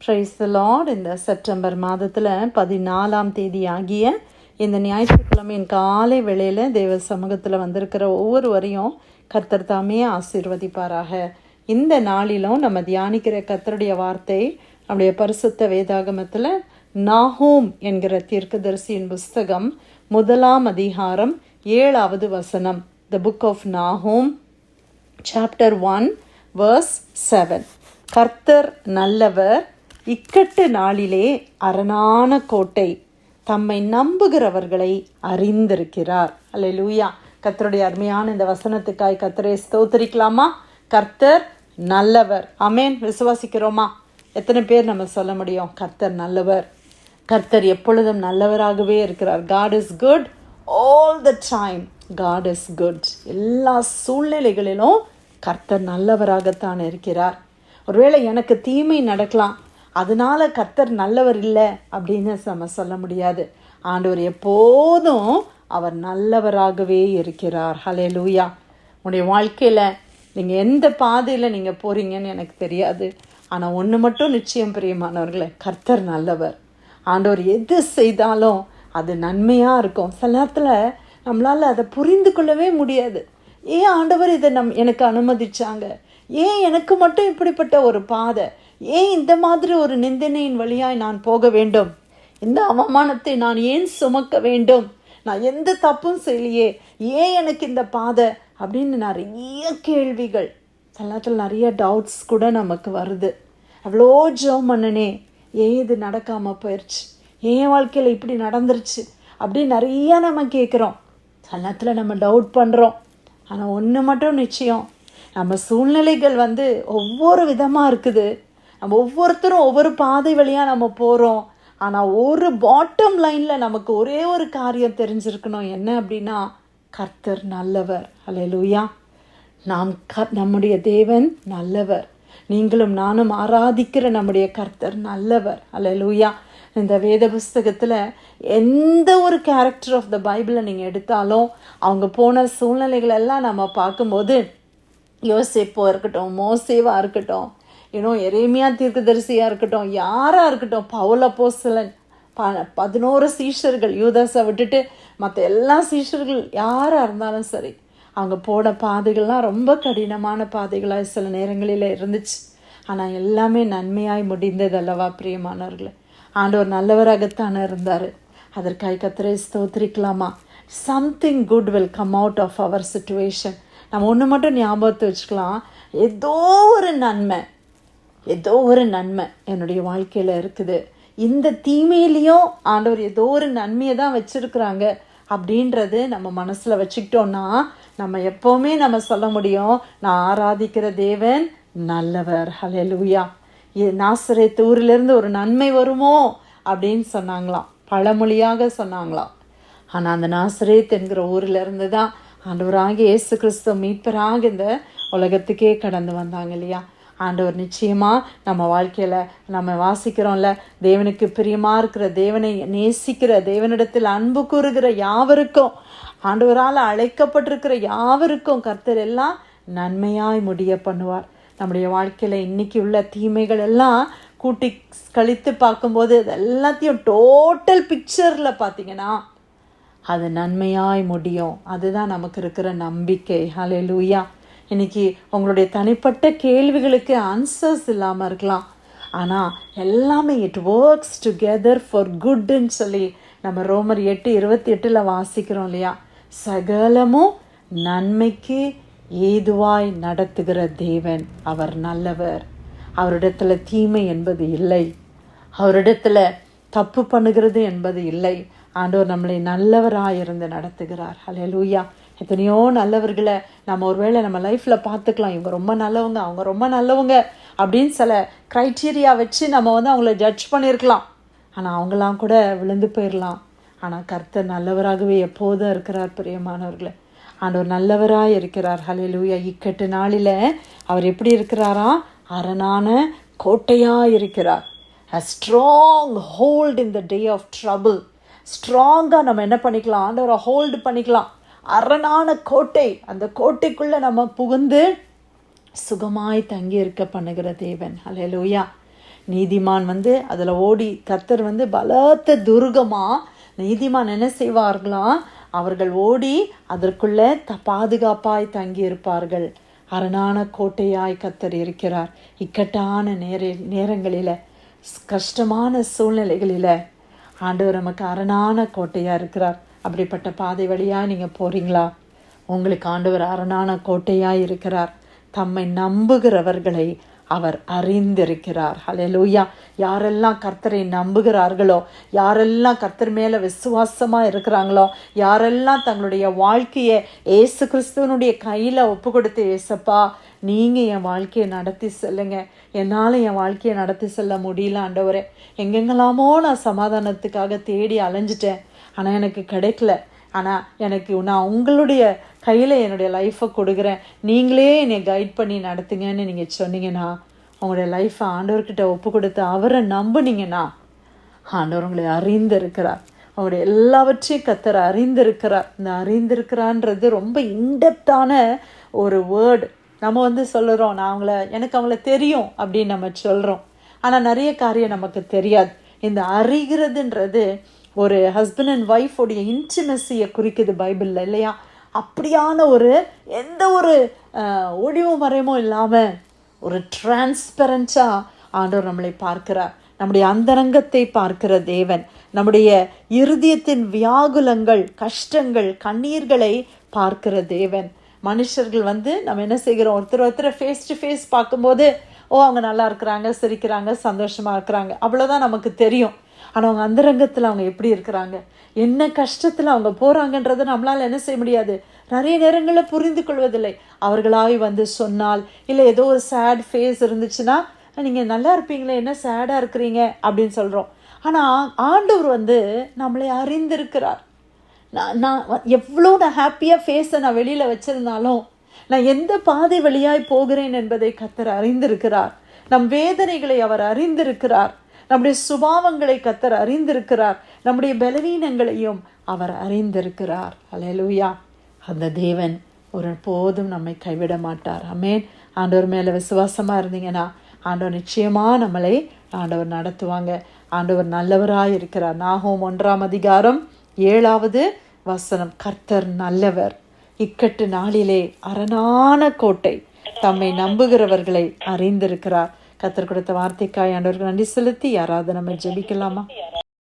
Price the Lord இந்த September மாதத்தில் பதினாலாம் தேதி ஆகிய இந்த ஞாயிற்றுக்கிழமையின் காலை வேளையில் தேவ சமூகத்தில் வந்திருக்கிற ஒவ்வொருவரையும் கர்த்தர் தாமே ஆசீர்வதிப்பாராக. இந்த நாளிலும் நம்ம தியானிக்கிற கர்த்தருடைய வார்த்தை நம்முடைய பரிசுத்த வேதாகமத்தில் நாஹூம் என்கிற தீர்க்கதரிசியின் புஸ்தகம் முதலாம் அதிகாரம் ஏழாவது வசனம். The book of Nahum chapter one verse seven கர்த்தர் நல்லவர் இக்கட்டு நாளிலே அரணான கோட்டை தம்மை நம்புகிறவர்களை அறிந்திருக்கிறார். அல்ல லூயா கர்த்தருடைய அருமையான இந்த வசனத்துக்காய் கர்த்தரை ஸ்தோத்தரிக்கலாமா? கர்த்தர் நல்லவர். அமேன் விசுவாசிக்கிறோமா? எத்தனை பேர் நம்ம சொல்ல முடியும்? கர்த்தர் நல்லவர். கர்த்தர் எப்பொழுதும் நல்லவராகவே இருக்கிறார். God is good all the time God is good எல்லா சூழ்நிலைகளிலும் கர்த்தர் நல்லவராகத்தான் இருக்கிறார். ஒருவேளை எனக்கு தீமை நடக்கலாம். அதனால கர்த்தர் நல்லவர் இல்லை அப்படின்னு நம்ம சொல்ல முடியாது. ஆண்டவர் எப்போதும் அவர் நல்லவராகவே இருக்கிறார். ஹலே லூயா உங்களுடைய வாழ்க்கையில் நீங்கள் எந்த பாதையில் நீங்கள் போகிறீங்கன்னு எனக்கு தெரியாது. ஆனால் ஒன்று மட்டும் நிச்சயம் பிரியமானவர்களே கர்த்தர் நல்லவர். ஆண்டவர் எது செய்தாலும் அது நன்மையாக இருக்கும். சில நேரத்தில் நம்மளால் அதை புரிந்து கொள்ளவே முடியாது. ஏன் ஆண்டவர் இதை நம் எனக்கு அனுமதிச்சாங்க? ஏன் எனக்கு மட்டும் இப்படிப்பட்ட ஒரு பாதை? ஏன் இந்த மாதிரி ஒரு நிந்தனையின் வழியாய் நான் போக வேண்டும்? இந்த அவமானத்தை நான் ஏன் சுமக்க வேண்டும்? நான் எந்த தப்பும் செய்யலையே. ஏன் எனக்கு இந்த பாதை? அப்படின்னு நிறைய கேள்விகள். சில நேரத்தில் நிறைய டவுட்ஸ் கூட நமக்கு வருது. அவ்வளோ ஜோம் பண்ணனே. ஏன் இது நடக்காமல் போயிடுச்சு ஏன் வாழ்க்கையில் இப்படி நடந்துருச்சு? அப்படின்னு நிறையா நம்ம கேட்குறோம் சில நேரத்தில் நம்ம டவுட் பண்ணுறோம் ஆனால் ஒன்று மட்டும் நிச்சயம். நம்ம சூழ்நிலைகள் வந்து ஒவ்வொரு விதமாக இருக்குது. நம்ம ஒவ்வொருத்தரும் ஒவ்வொரு பாதை வழியாக நம்ம போகிறோம் ஆனால் ஒரு பாட்டம் லைனில் நமக்கு ஒரே ஒரு காரியம் தெரிஞ்சிருக்கணும். என்ன அப்படின்னா கர்த்தர் நல்லவர். அல்லேலூயா நாம் க நம்முடைய தேவன் நல்லவர். நீங்களும் நானும் ஆராதிக்கிற நம்முடைய கர்த்தர் நல்லவர். அல்லேலூயா இந்த வேத புஸ்தகத்தில் எந்த ஒரு கேரக்டர் ஆஃப் த பைபிளை நீங்கள் எடுத்தாலும் அவங்க போன சூழ்நிலைகளெல்லாம் நம்ம பார்க்கும்போது யோசிப்போ இருக்கட்டும் மோசேவாக இருக்கட்டும் இன்னும் எரேமியா தீர்க்கதரிசியாக இருக்கட்டும் யாராக இருக்கட்டும் பவுல போசலன் ப பதினோரு சீஷர்கள் யூதாஸை விட்டுட்டு மற்ற எல்லா சீஷர்கள் யாராக இருந்தாலும் சரி அவங்க போன பாதைகள்லாம் ரொம்ப கடினமான பாதைகளாக சில நேரங்களில் இருந்துச்சு. ஆனால் எல்லாமே நன்மையாய் முடிந்தது அல்லவா பிரியமானவர்களே? ஆண்டவர் நல்லவராகத்தானே இருந்தார். அதற்காக கத்திரை ஸ்தோத்திரிக்கலாமா? Something good will come out of our situation நம்ம ஒன்று மட்டும் ஞாபகத்தை வச்சுக்கலாம். ஏதோ ஒரு நன்மை ஏதோ ஒரு நன்மை என்னுடைய வாழ்க்கையில் இருக்குது. இந்த தீமையிலையும் ஆண்டவர் ஏதோ ஒரு நன்மையை தான் வச்சுருக்குறாங்க அப்படின்றது நம்ம மனசில் வச்சுக்கிட்டோன்னா நம்ம எப்போவுமே நம்ம சொல்ல முடியும் நான் ஆராதிக்கிற தேவன் நல்லவர். ஹலே லூயா நாசரே தூரிலிருந்து ஒரு நன்மை வருமோ அப்படின்னு சொன்னாங்களாம். பழமொழியாக சொன்னாங்களாம். ஆனால் அந்த நாசரேத் என்கிற ஊரில் இருந்து தான் ஆண்டவராக இயேசு கிறிஸ்துவ மீட்பராக இந்த உலகத்துக்கே கடந்து வந்தாங்க இல்லையா? ஆண்டவர் நிச்சயமாக நம்ம வாழ்க்கையில் நம்ம வாசிக்கிறோம்ல. தேவனுக்கு பிரியமாக இருக்கிற தேவனை நேசிக்கிற தேவனிடத்தில் அன்பு கூறுகிற யாவருக்கும் ஆண்டவரால் அழைக்கப்பட்டிருக்கிற யாவருக்கும் கர்த்தர் எல்லாம் நன்மையாய் முடிய பண்ணுவார். நம்முடைய வாழ்க்கையில் இன்றைக்கி உள்ள தீமைகள் எல்லாம் கூட்டி கழித்து பார்க்கும்போது அது எல்லாத்தையும் டோட்டல் பிக்சரில் பார்த்தீங்கன்னா அது நன்மையாய் முடியும். அதுதான் நமக்கு இருக்கிற நம்பிக்கை. ஹலே லூயா இன்னைக்கு உங்களுடைய தனிப்பட்ட கேள்விகளுக்கு ஆன்சர்ஸ் இல்லாமல் இருக்கலாம். ஆனால் எல்லாமே இட் ஒர்க்ஸ் டுகெதர் ஃபார் குட்ன்னு சொல்லி நம்ம ரோமர் எட்டு இருபத்தி எட்டில் வாசிக்கிறோம் இல்லையா? சகலமும் நன்மைக்கு ஏதுவாய் நடத்துகிற தேவன் அவர் நல்லவர். அவரிடத்துல தீமை என்பது இல்லை. அவரிடத்துல தப்பு பண்ணுகிறது என்பது இல்லை. ஆண்டவர் நம்மளை நல்லவராக இருந்து நடத்துகிறார். ஹலே லூயா எத்தனையோ நல்லவர்களை நம்ம ஒருவேளை நம்ம லைஃப்பில் பார்த்துக்கலாம். இவங்க ரொம்ப நல்லவங்க அவங்க ரொம்ப நல்லவங்க அப்படின்னு சில க்ரைட்டீரியா வச்சு நம்ம வந்து அவங்கள ஜட்ஜ் பண்ணியிருக்கலாம். ஆனால் அவங்களாம் கூட விழுந்து போயிடலாம் ஆனால் கர்த்தர் நல்லவராகவே எப்போதும் இருக்கிறார் பிரியமானவர்களை. ஆண்டவர் நல்லவராக இருக்கிறார். ஹலிலூயா இக்கட்டு நாளில் அவர் எப்படி இருக்கிறாரா? அரணான கோட்டையாக இருக்கிறார். A stronghold in the day of trouble ஸ்ட்ராங்காக நம்ம என்ன பண்ணிக்கலாம்? ஆண்டவரை ஹோல்டு பண்ணிக்கலாம். அரணான கோட்டை அந்த கோட்டைக்குள்ளே நம்ம புகுந்து சுகமாய் தங்கி இருக்க பண்ணுகிற தேவன். ஹalleluya. நீதிமான் வந்து அதில் ஓடி கத்தர் வந்து பலத்த துர்கமாக நீதிமான் என்ன செய்வார்களாம் அவர்கள் ஓடி அதற்குள்ளே த பாதுகாப்பாய் தங்கி இருப்பார்கள் அரணான கோட்டையாய் கத்தர் இருக்கிறார். இக்கட்டான நேர நேரங்களில் கஷ்டமான சூழ்நிலைகளில் ஆண்டவர் நமக்கு அரணான கோட்டையாக இருக்கிறார். அப்படிப்பட்ட பாதை வழியாக நீங்கள் போகிறீங்களா உங்களுக்கு ஆண்டவர் அரணான கோட்டையாக இருக்கிறார். தம்மை நம்புகிறவர்களை அவர் அறிந்திருக்கிறார். ஹalleluya யாரெல்லாம் கர்த்தரை நம்புகிறார்களோ யாரெல்லாம் கர்த்தர் மேலே விசுவாசமாக இருக்கிறாங்களோ யாரெல்லாம் தங்களுடைய வாழ்க்கையை ஏசு கிறிஸ்துவனுடைய கையில் ஒப்பு கொடுத்து ஏசப்பா நீங்கள் என் வாழ்க்கையை நடத்தி செல்லுங்க. என்னால் என் வாழ்க்கையை நடத்தி செல்ல முடியல ஆண்டவரே. எங்கெங்கெல்லாமோ நான் சமாதானத்துக்காக தேடி அலைஞ்சிட்டேன். ஆனால் எனக்கு கிடைக்கல. ஆனால் எனக்கு நான் உங்களுடைய கையில் என்னுடைய லைஃப்பை கொடுக்குறேன். நீங்களே என்னை கைட் பண்ணி நடத்துங்கன்னு நீங்கள் சொன்னீங்கன்னா உங்களுடைய லைஃப்பை ஆண்டவர்கிட்ட ஒப்பு கொடுத்து அவரை நம்புனீங்கன்னா ஆண்டவர் உங்களை அறிந்திருக்கிறார். அவருடைய எல்லாவற்றையும் கத்தர் அறிந்திருக்கிறார். இந்த அறிந்திருக்கிறான்றது ரொம்ப இன்டெப்தான ஒரு வேர்டு நம்ம வந்து சொல்லுறோம் நான் அவங்கள எனக்கு அவங்கள தெரியும் அப்படின்னு நம்ம சொல்கிறோம் ஆனால் நிறைய காரியம் நமக்கு தெரியாது. இந்த அறிகிறதுன்றது ஒரு ஹஸ்பண்ட் அண்ட் ஒய்ஃபோடைய இன்டிமெசியை குறிக்குது பைபிளில் இல்லையா? அப்படியான ஒரு எந்த ஒரு ஒளிவு இல்லாமல் ஒரு டிரான்ஸ்பரண்ட்டாக ஆண்டவர் நம்மளை பார்க்கிறார். நம்முடைய அந்தரங்கத்தை பார்க்கிற தேவன் நம்முடைய இருதயத்தின் வியாகுலங்கள் கஷ்டங்கள் கண்ணீர்களை பார்க்கிற தேவன். மனுஷர்கள் வந்து நம்ம என்ன செய்கிறோம்? ஒருத்தர் ஒருத்தர் ஃபேஸ் டு ஃபேஸ் பார்க்கும்போது ஓ அவங்க நல்லா இருக்கிறாங்க சிரிக்கிறாங்க சந்தோஷமாக இருக்கிறாங்க. அவ்வளோதான் நமக்கு தெரியும். ஆனால் அவங்க அந்தரங்கத்தில் அவங்க எப்படி இருக்கிறாங்க? என்ன கஷ்டத்தில் அவங்க போகிறாங்கன்றதை நம்மளால் என்ன செய்ய முடியாது? நிறைய நேரங்களில் புரிந்து கொள்வதில்லை. அவர்களாய் வந்து சொன்னால் இல்லை ஏதோ ஒரு சேட் ஃபேஸ் இருந்துச்சுன்னா நீங்கள் நல்லா இருப்பீங்களே என்ன சேடாக இருக்கிறீங்க? அப்படின்னு சொல்கிறோம் ஆனால் ஆண்டவர் வந்து நம்மளை அறிந்திருக்கிறார். நான் நான் எவ்வளோ நான் ஹாப்பியாக ஃபேஸை நான் வெளியில் வச்சுருந்தாலும் நான் எந்த பாதை வழியாய் போகிறேன் என்பதை கத்தர் அறிந்திருக்கிறார். நம் வேதனைகளை அவர் அறிந்திருக்கிறார். நம்முடைய சுபாவங்களை கத்தர் அறிந்திருக்கிறார். நம்முடைய பலவீனங்களையும் அவர் அறிந்திருக்கிறார். அலையலூயா அந்த தேவன் ஒரு போதும் நம்மை கைவிட மாட்டார். அமேன் ஆண்டவர் மேலே விசுவாசமாக இருந்தீங்கன்னா ஆண்டவர் நிச்சயமாக நம்மளை ஆண்டவர் நடத்துவாங்க. ஆண்டவர் நல்லவராக இருக்கிறார். நாகோம் ஒன்றாம் அதிகாரம் ஏழாவது வசனம். கர்த்தர் நல்லவர். இக்கட்டு நாளிலே அரணான கோட்டை தம்மை நம்புகிறவர்களை அறிந்திருக்கிறார். கத்தர் கொடுத்த வார்த்தைக்காய் ஆண்டவருக்கு நன்றி செலுத்தி யாராவது நம்ம ஜெபிக்கலாமா?